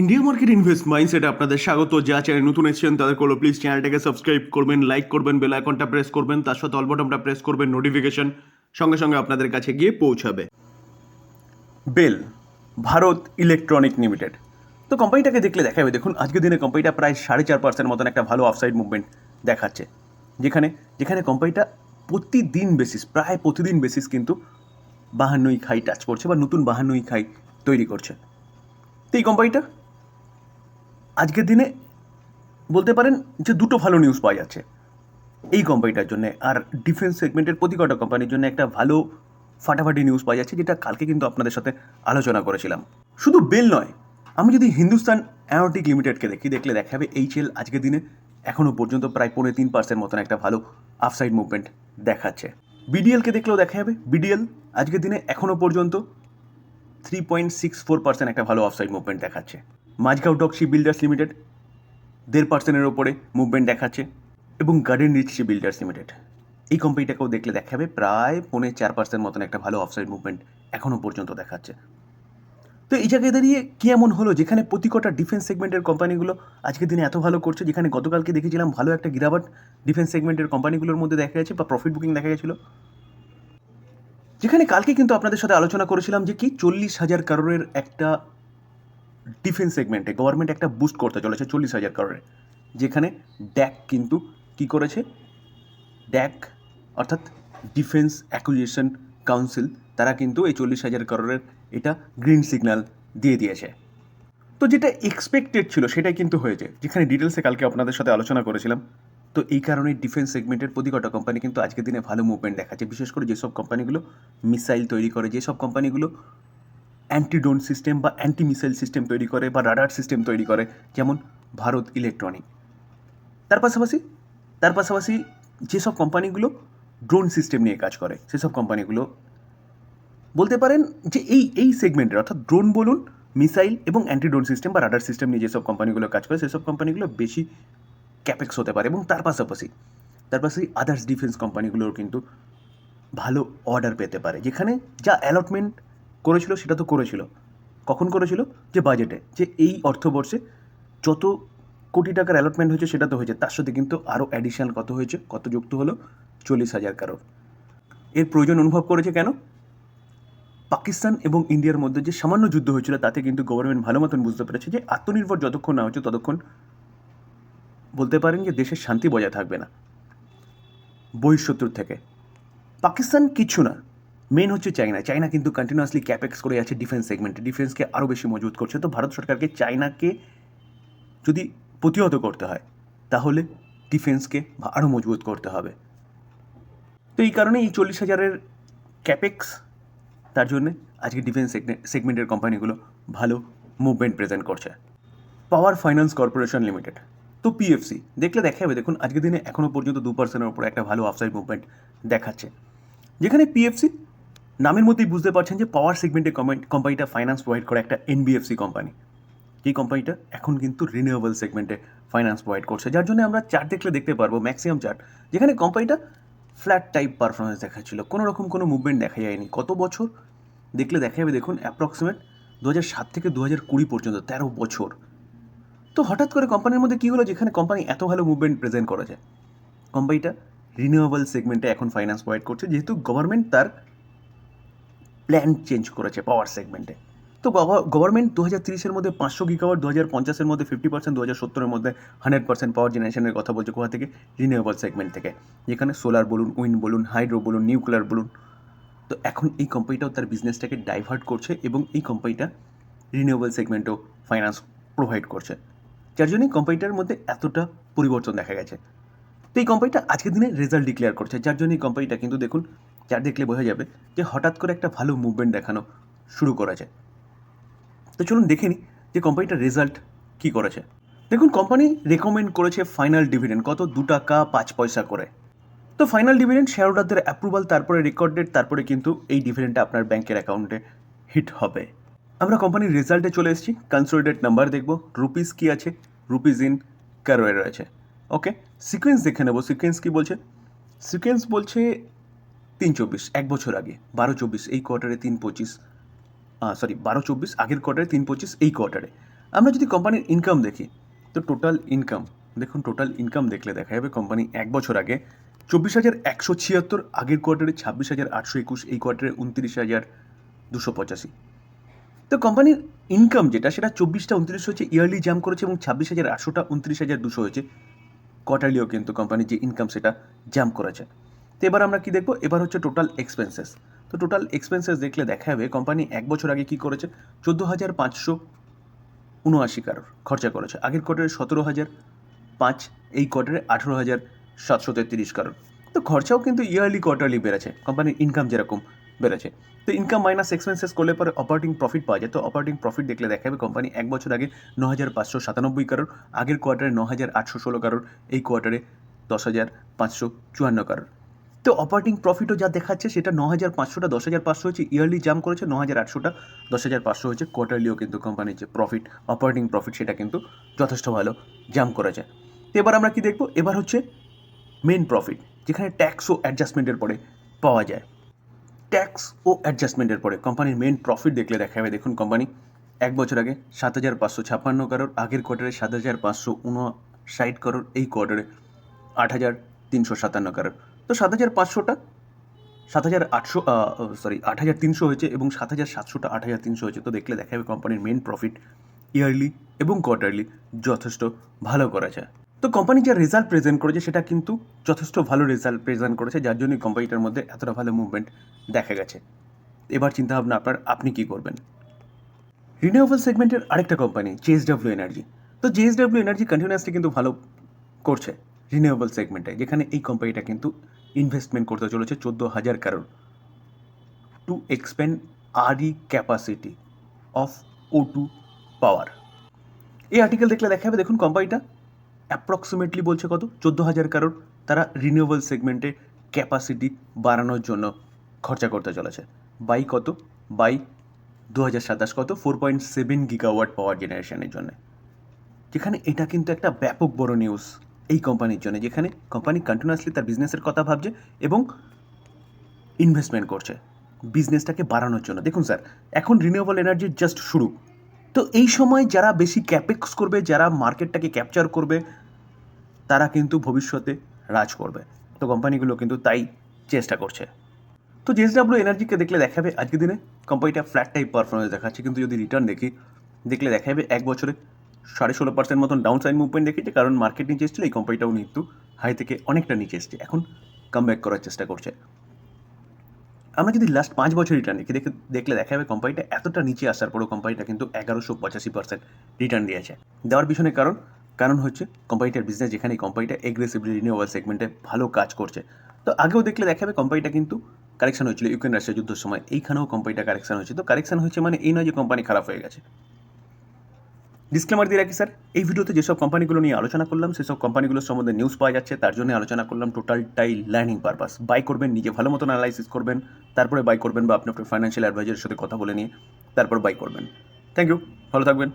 India market invest মাইন্ডসেটে আপনাদের স্বাগত। যা চ্যানেল নতুন এসেছেন, তাদের করল প্লিজ চ্যানেলটাকে সাবস্ক্রাইব করবেন লাইক করবেন বেল আইকনটা প্রেস করবেন, তার সাথে অল বটনটা প্রেস করবেন নোটিফিকেশন সঙ্গে সঙ্গে আপনাদের কাছে গিয়ে পৌঁছাবে। বেল ভারত ইলেকট্রনিক লিমিটেড তো কোম্পানিটাকে দেখলে দেখা যাবে দেখুন, আজকের দিনে কোম্পানিটা প্রায় সাড়ে চার পার্সেন্ট মতন একটা ভালো অফসাইড মুভমেন্ট দেখাচ্ছে। যেখানে যেখানে কোম্পানিটা প্রতিদিন বেসিস প্রায় প্রতিদিন বেসিস কিন্তু বাহান্নই খাই টাচ করছে বা নতুন বাহান্নই খাই তৈরি করছে। তো এই কোম্পানিটা আজকের দিনে বলতে পারেন যে দুটো ভালো নিউজ পাওয়া যাচ্ছে। এই কোম্পানিটার জন্য আর ডিফেন্স সেগমেন্টের প্রতি কটা কোম্পানির জন্য একটা ভালো ফাটাফাটি নিউজ পাওয়া যাচ্ছে, যেটা কালকে কিন্তু আপনাদের সাথে আলোচনা করেছিলাম। শুধু বেল নয়, আমি যদি হিন্দুস্তান অ্যারোটিক লিমিটেডকে দেখি, দেখলে দেখা যাবে এইচএল আজকের দিনে এখনও পর্যন্ত প্রায় পৌনে তিন পার্সেন্ট মতন একটা ভালো আফসাইড মুভমেন্ট দেখাচ্ছে। বিডিএলকে দেখলেও দেখা যাবে বিডিএল আজকের দিনে এখনও পর্যন্ত three point six four percent একটা ভালো অফসাইড মুভমেন্ট দেখাচ্ছে। Mazagon dock ship builders limited, দেড় পার্সেন্টের ওপরে মুভমেন্ট দেখাচ্ছে, এবং গার্ডেন রিচ বিল্ডার্স লিমিটেড। এই কোম্পানিটাকেও দেখলে দেখাবে, প্রায় পৌনে চার পার্সেন্ট মতন একটা ভালো অফসাইড মুভমেন্ট এখনও পর্যন্ত দেখাচ্ছে। তো এই জায়গায় দাঁড়িয়ে কি এমন হলো, যেখানে প্রতি কটা ডিফেন্স সেগমেন্টের কোম্পানিগুলো আজকের দিনে এত ভালো করছে, যেখানে গতকালকে দেখেছিলাম ভালো একটা গিরাবাট ডিফেন্স সেগমেন্টের কোম্পানিগুলোর মধ্যে দেখা গেছে, বা প্রফিট বুকিং দেখা গেছিল? যেখানে কালকে কিন্তু আপনাদের সাথে আলোচনা করেছিলাম যে কি চল্লিশ হাজার কারোরের একটা ডিফেন্স সেগমেন্টে গভর্নমেন্ট একটা বুস্ট করতে চলেছে চল্লিশ হাজার কারোরের যেখানে ড্যাক কিন্তু কি করেছে? ড্যাক অর্থাৎ ডিফেন্স অ্যাকুইজিশন কাউন্সিল তারা কিন্তু এই চল্লিশ হাজার কারোরের এটা গ্রিন সিগন্যাল দিয়ে দিয়েছে। তো যেটা এক্সপেক্টেড ছিল সেটাই কিন্তু হয়েছে। যেখানে ডিটেলসে কালকে আপনাদের সাথে আলোচনা করেছিলাম। তো এই কারণে ডিফেন্স সেগমেন্টের প্রতি কটা কোম্পানি কিন্তু আজকের দিনে ভালো মুভমেন্ট দেখাচ্ছে। বিশেষ করে যেসব কোম্পানিগুলো মিসাইল তৈরি করে, যেসব কোম্পানিগুলো অ্যান্টিডোন সিস্টেম বা অ্যান্টি মিসাইল সিস্টেম তৈরি করে বা রাডার সিস্টেম তৈরি করে, যেমন ভারত ইলেকট্রনিক তার পাশাপাশি তার পাশাপাশি যেসব কোম্পানিগুলো ড্রোন সিস্টেম নিয়ে কাজ করে, সেসব কোম্পানিগুলো বলতে পারেন যে এই এই সেগমেন্টের অর্থাৎ ড্রোন বলুন মিসাইল এবং অ্যান্টিড্রোন সিস্টেম বা রাডার সিস্টেম নিয়ে যেসব কোম্পানিগুলো কাজ করে, সেসব কোম্পানিগুলো বেশি ক্যাপেক্স হতে পারে এবং তার পাশাপাশি তার পাশাপাশি আদার্স ডিফেন্স কোম্পানিগুলোর কিন্তু ভালো অর্ডার পেতে পারে, যেখানে যা অ্যালটমেন্ট করেছিল, সেটা তো করেছিল। কখন করেছিল? যে বাজেটে যে এই অর্থবর্ষে যত কোটি টাকার অ্যালটমেন্ট হয়েছে, সেটা তো হয়েছে। তার সাথে কিন্তু আরও অ্যাডিশনাল কত হয়েছে, কত যুক্ত হলো? চল্লিশ হাজার কারোর। এর প্রয়োজন অনুভব করেছে কেন? পাকিস্তান এবং ইন্ডিয়ার মধ্যে যে সামান্য যুদ্ধ হয়েছিল, তাতে কিন্তু গভর্নমেন্ট ভালো মতন বুঝতে পেরেছে যে আত্মনির্ভর যতক্ষণ না হচ্ছে, ততক্ষণ বলতে পারেন যে দেশের শান্তি বজায় থাকবে না। বহিঃশত্রুর থেকে। পাকিস্তান কিছু না। মেন হচ্ছে চাইনা চাইনা কিন্তু কন্টিনিউয়াসলি ক্যাপেক্স করে যাচ্ছে ডিফেন্স সেগমেন্টে ডিফেন্সকে আরও বেশি মজবুত করছে। তো ভারত সরকারকে চাইনাকে যদি প্রতিহত করতে হয়, তাহলে ডিফেন্সকে আরও মজবুত করতে হবে। তো এই কারণে এই চল্লিশ হাজারের ক্যাপেক্স তার জন্যে আজকে ডিফেন্স সেগমেন্টের কোম্পানিগুলো ভালো মুভমেন্ট প্রেজেন্ট করছে। পাওয়ার ফাইন্যান্স কর্পোরেশন লিমিটেড তো পিএফসি দেখলে দেখা যাবে দেখুন, আজকের দিনে এখনও পর্যন্ত দু পার্সেন্টের উপরে একটা ভালো আফসাইড মুভমেন্ট দেখাচ্ছে। যেখানে পিএফসি নামের মধ্যেই বুঝতে পারছেন যে পাওয়ার সেগমেন্টের কোম্পানিটা ফাইন্যান্স প্রোভাইড করে একটা এনবিএফসি কোম্পানি এই কোম্পানিটা এখন কিন্তু রিনিউয়েবল সেগমেন্টে ফাইন্যান্স প্রোভাইড করছে। যার জন্য আমরা চার্ট দেখলে দেখতে পারব ম্যাক্সিমাম চার্ট যেখানে কোম্পানিটা ফ্ল্যাট টাইপ পারফরমেন্স দেখাচ্ছিল। কোনো রকম কোনো মুভমেন্ট দেখা যায়নি। কত বছর? দেখলে দেখা যাবে, দেখুন অ্যাপ্রক্সিমেট দু হাজার সাত থেকে দু কুড়ি পর্যন্ত, তেরো বছর। তো হঠাৎ করে কোম্পানির মধ্যে কী হলো? যেখানে কোম্পানি এত ভালো মুভমেন্ট প্রেজেন্ট করেছে। কোম্পানিটা রিনিউয়েবল সেগমেন্টে এখন ফাইন্যান্স প্রোভাইড করছে। যেহেতু গভর্নমেন্ট তার প্ল্যান চেঞ্জ করেছে পাওয়ার সেগমেন্টে। তো গভর্নমেন্ট দু হাজার তিরিশের মধ্যে পাঁচশো গিগাওয়াট দু হাজার পঞ্চাশের মধ্যে ফিফটি পার্সেন্ট দু হাজার সত্তরের মধ্যে হান্ড্রেড পার্সেন্ট পাওয়ার জেনারেশনের কথা বলছে কোথা থেকে রিনিউয়েবল সেগমেন্ট থেকে। যেখানে সোলার বলুন উইন্ড বলুন হাইড্রো বলুন নিউক্লিয়ার বলুন। তো এখন এই কোম্পানিটাও তার বিজনেসটাকে ডাইভার্ট করছে এবং এই কোম্পানিটা রিনিউয়েবল সেগমেন্টও ফাইন্যান্স প্রোভাইড করছে। যার জন্যই কোম্পানিটার মধ্যে এতটা পরিবর্তন দেখা গেছে। তো এই কোম্পানিটা আজকের দিনে রেজাল্ট ডিক্লেয়ার করছে। যার জন্য এই কোম্পানিটা কিন্তু দেখুন যার দেখলে বোঝা যাবে যে হঠাৎ করে একটা ভালো মুভমেন্ট দেখানো শুরু করেছে। তো চলুন দেখে নিই যে কোম্পানিটার রেজাল্ট কী করেছে। দেখুন কোম্পানি রেকমেন্ড করেছে ফাইনাল ডিভিডেন্ড কত? দু টাকা পাঁচ পয়সা করে। তো ফাইনাল ডিভিডেন্ড শেয়ার হোল্ডারদের অ্যাপ্রুভাল তারপরে রেকর্ড ডেট তারপরে কিন্তু এই ডিভিডেন্ডটা আপনার ব্যাংকের অ্যাকাউন্টে হিট হবে। আমরা কোম্পানির রেজাল্টে চলে এসেছি। কনসোলিডেট নাম্বার দেখব। রুপিস কী আছে? রুপিস ইন কারোয়ে রয়েছে। ওকে সিকোয়েন্স দেখে নেব। সিকোয়েন্স কী বলছে? সিকোয়েন্স বলছে তিন চব্বিশ, এক বছর আগে। বারো চব্বিশ, এই কোয়ার্টারে তিন পঁচিশ সরি বারো চব্বিশ, আগের কোয়ার্টারে তিন পঁচিশ, এই কোয়ার্টারে। আমরা যদি কোম্পানির ইনকাম দেখি, তো টোটাল ইনকাম দেখুন টোটাল ইনকাম দেখলে দেখা যাবে কোম্পানি এক বছর আগে চব্বিশ হাজার একশো ছিয়াত্তর, আগের কোয়ার্টারে ছাব্বিশ হাজার আটশো একুশ, এই কোয়ার্টারে উনত্রিশ হাজার দুশো পঁচাশি। তো কোম্পানির ইনকাম যেটা, সেটা চব্বিশটা উনত্রিশ হচ্ছে ইয়ারলি জাম্প করেছে এবং ছাব্বিশ হাজার আটশোটা উনত্রিশ হাজার দুশো হয়েছে। কোয়ার্টারলিও কিন্তু কোম্পানির যে ইনকাম সেটা জাম্প করেছে। তো এবার আমরা কি দেখব? এবার হচ্ছে টোটাল এক্সপেন্সেস তো টোটাল এক্সপেন্সেস দেখলে দেখা যাবে কোম্পানি এক বছর আগে কি করেছে? চোদ্দ হাজার পাঁচশো উনআশি কারোর খরচা করেছে। আগের কোয়ার্টারে সতেরো হাজার পাঁচ, এই কোয়ার্টারে আঠেরো হাজার সাতশো তেত্রিশ কারোর। তো খরচাও কিন্তু ইয়ারলি কোয়ার্টারলি বেড়েছে। কোম্পানির ইনকাম যেরকম বেড়েছে। তো ইনকাম মাইনাস এক্সপেন্সেস করলে পরে অপারেটিং প্রফিট পাওয়া যায়। তো অপারেটিং প্রফিট দেখলে দেখা যাবে কোম্পানি এক বছর আগে ন হাজার পাঁচশো সাতানব্বই কারোর, আগের কোয়ার্টারে ন হাজার আটশো ষোলো কারোর, এই কোয়ার্টারে দশ হাজার পাঁচশো চুয়ান্ন কারোর। তো অপারেটিং প্রফিটও যা দেখাচ্ছে সেটা ন হাজার পাঁচশোটা দশ হাজার পাঁচশো হচ্ছে ইয়ারলি জাম্প করেছে ন হাজার আটশোটা দশ হাজার পাঁচশো হচ্ছে কোয়ার্টারলিও কিন্তু কোম্পানির যে প্রফিট অপারেটিং প্রফিট সেটা কিন্তু যথেষ্ট ভালো জাম্প করেছে। তো এবার আমরা কি দেখব? এবার হচ্ছে মেন প্রফিট যেখানে ট্যাক্স ও অ্যাডজাস্টমেন্টের পরে পাওয়া যায়। ট্যাক্স ও অ্যাডজাস্টমেন্টের পরে কোম্পানির মেন প্রফিট দেখলে দেখা যাবে দেখুন কোম্পানি এক বছর আগে সাত হাজার পাঁচশো ছাপ্পান্ন কারোর আগের কোয়ার্টারে সাত হাজার পাঁচশো উনষাট কারোর এই কোয়ার্টারে আট হাজার তিনশো সাতান্ন কারোর তো সাত হাজার পাঁচশোটা, সাত হাজার আটশো সরি আট হাজার তিনশো হয়েছে এবং সাত হাজার সাতশোটা, আট হাজার তিনশো হয়েছে। তো দেখলে দেখা যাবে কোম্পানির মেন প্রফিট ইয়ারলি এবং কোয়ার্টারলি যথেষ্ট ভালো করেছে। তো কোম্পানি যে রেজাল্ট প্রেজেন্ট করেছে, সেটা কিন্তু যথেষ্ট ভালো রেজাল্ট প্রেজেন্ট করেছে, যার জন্যই কোম্পানিটার মধ্যে এতটা ভালো মুভমেন্ট দেখা গেছে। এবার চিন্তা ভাবনা আপনার, আপনি কি করবেন? রিনিউয়েবল সেগমেন্টের আরেকটা কোম্পানি জেএসডব্লিউ এনার্জি তো জেএসডব্লিউ এনার্জি কন্টিনিউয়াসলি কিন্তু ভালো করছে রিনিউয়েবল সেগমেন্টে যেখানে এই কোম্পানিটা কিন্তু ইনভেস্টমেন্ট করতে চলেছে চোদ্দ হাজার কারোর to expand RE capacity of O to power এই আর্টিকেল দেখলে দেখা যাবে দেখুন কোম্পানিটা অ্যাপ্রক্সিমেটলি বলছে কত? চোদ্দ হাজার কারোর তারা রিনিউয়েবল সেগমেন্টে ক্যাপাসিটি বাড়ানোর জন্য খরচা করতে চলেছে। বাই কত? বাই দু হাজার সাতাশ কত? Four point seven gigawatt power জেনারেশনের জন্য। যেখানে এটা কিন্তু একটা ব্যাপক বড় নিউজ এই কোম্পানির জন্য, যেখানে কোম্পানি কন্টিনিউয়াসলি তার বিজনেসের কথা ভাবছে এবং ইনভেস্টমেন্ট করছে। বিজনেসটাকে বাড়ানোর জন্য। দেখুন স্যার এখন রিনিউয়েবল এনার্জির জাস্ট শুরু। তো এই সময় যারা বেশি ক্যাপেক্স করবে, যারা মার্কেটটাকে ক্যাপচার করবে, তারা কিন্তু ভবিষ্যতে রাজ করবে। তো কোম্পানিগুলো কিন্তু তাই চেষ্টা করছে। তো জেএসডাব্লিউ এনার্জিকে দেখলে দেখাবে, আজকের দিনে কোম্পানিটা ফ্ল্যাট টাইপ পারফরমেন্স দেখাচ্ছে। কিন্তু যদি রিটার্ন দেখি, দেখলে দেখাবে এক বছরে সাড়ে ষোলো পার্সেন্ট মতন ডাউন সাইড মুভমেন্ট দেখেছে, কারণ মার্কেট নিচে এসেছিল, এই কোম্পানিটাও কিন্তু হাই থেকে অনেকটা নিচে এসছে। এখন কাম ব্যাক করার চেষ্টা করছে। আমরা যদি লাস্ট পাঁচ বছর রিটার্ন দেখি, দেখে, দেখলে দেখা যাবে কোম্পানিটা এতটা নিচে আসার পরেও কোম্পানিটা কিন্তু এগারোশো পঁচাশি পার্সেন্ট রিটার্ন দিয়েছে। দেওয়ার পিছনে কারণ কারণ হচ্ছে কোম্পানিটার বিজনেস যেখানে কোম্পানিটা এগ্রেসিভলি রিনিউয়েবল সেগমেন্টে ভালো কাজ করছে। তো আগেও দেখলে দেখা যাবে কোম্পানিটা কিন্তু কারেকশন হয়েছিল, ইউক্রেন রাশিয়া যুদ্ধের সময়। এইখানেও কোম্পানিটা কারেকশন হয়েছে। তো কারেকশন হয়েছে মানে এই নয় যে কোম্পানি খারাপ হয়ে গেছে। ডিসক্লেমার দিয়ে রাখি স্যার এই ভিডিওতে যেসব কোম্পানিগুলো নিয়ে আলোচনা করলাম, সেসব কোম্পানিগুলোর সম্বন্ধে নিউজ পাওয়া যাচ্ছে। তার জন্য আলোচনা করলাম টোটালটাই লার্নিং পারপাস বাই করবেন, নিজে ভালো মতন অ্যানালাইসিস করবেন, তারপরে বাই করবেন বা আপনি আপনার ফাইন্যান্সিয়াল অ্যাডভাইজারের সাথে কথা বলে নিয়ে তারপর বাই করবেন। থ্যাংক ইউ ভালো থাকবেন।